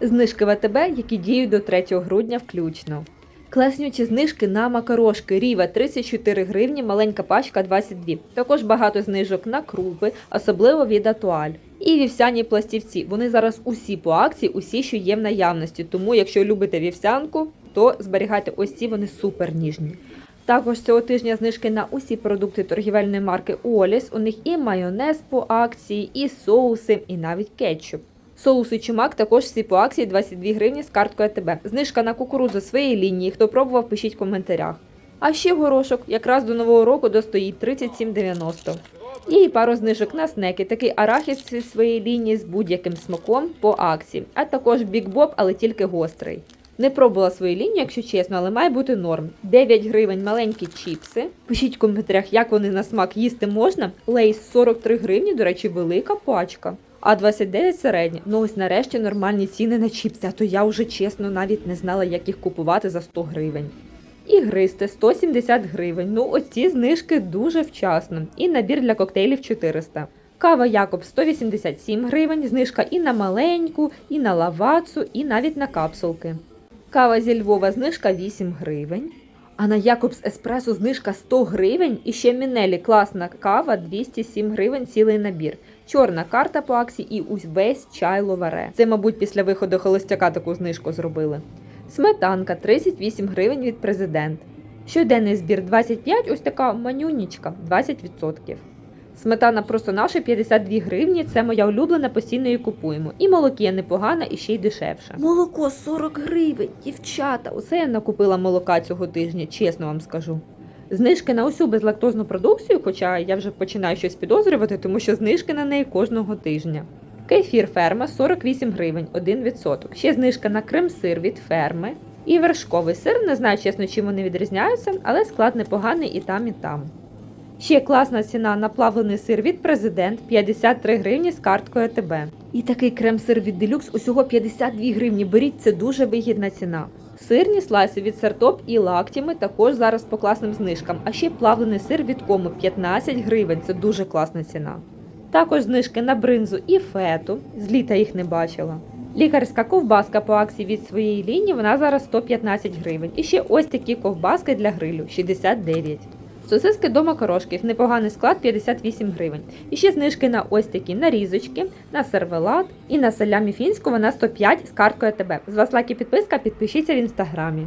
Знижки в АТБ, які діють до 3 грудня включно. Класнючі знижки на макарошки Ріва 34 гривні, маленька пачка 22. Також багато знижок на крупи, особливо від Атуаль. І вівсяні пластівці. Вони зараз усі по акції, усі, що є в наявності. Тому, якщо любите вівсянку, то зберігайте ось ці, вони супер ніжні. Також цього тижня знижки на усі продукти торгівельної марки Оліс. У них і майонез по акції, і соуси, і навіть кетчуп. Соуси чумак також всі по акції 22 гривні з карткою АТБ. Знижка на кукурудзу своєї лінії. Хто пробував, пишіть в коментарях. А ще горошок якраз до нового року достоїть 37,90. І пару знижок на снеки. Такий арахіс зі своєї лінії з будь-яким смаком по акції, а також Bob, але тільки гострий. Не пробувала свою лінію, якщо чесно, але має бути норм. 9 гривень маленькі чіпси. Пишіть в коментарях, як вони на смак їсти можна. Лейс 43 гривні, до речі, велика пачка. А 29 середні. Ну ось нарешті нормальні ціни на чіпси, а то я вже чесно навіть не знала, як їх купувати за 100 гривень. І гристи 170 гривень. Ну ось ці знижки дуже вчасно. І набір для коктейлів 400. Кава Якоб 187 гривень, знижка і на маленьку, і на лавацу, і навіть на капсулки. Кава зі Львова знижка 8 гривень. А на Якобс Еспресо знижка 100 гривень і ще Мінелі класна кава 207 гривень цілий набір. Чорна карта по акції і увесь чай ловаре. Це, мабуть, після виходу холостяка таку знижку зробили. Сметанка 38 гривень від президент. Щоденний збір 25, ось така манюнічка 20%. Сметана просто наша 52 гривні. Це моя улюблена, постійно її купуємо. І молокія непогана, і ще й дешевше. Молоко 40 гривень, дівчата. Оце я накупила молока цього тижня, чесно вам скажу. Знижки на усю безлактозну продукцію, хоча я вже починаю щось підозрювати, тому що знижки на неї кожного тижня. Кефір ферма 48 гривень, 1%. Ще знижка на крем-сир від ферми. І вершковий сир, не знаю чесно, чим вони відрізняються, але склад непоганий і там, і там. Ще класна ціна на плавлений сир від президент 53 гривні з карткою АТБ. І такий крем-сир від делюкс усього 52 гривні. Беріть, це дуже вигідна ціна. Сирні слайси від сертоп і лактіми також зараз по класним знижкам. А ще плавлений сир від кому 15 гривень. Це дуже класна ціна. Також знижки на бринзу і фету. З літа їх не бачила. Лікарська ковбаска по акції від своєї лінії вона зараз 115 гривень. І ще ось такі ковбаски для грилю 69. Сосиски до макарошків, непоганий склад 58 гривень. І ще знижки на ось такі нарізочки, на сервелат і на салямі фінську вона 105 з карткою ТБ. З вас лайк і підписка, підпишіться в інстаграмі.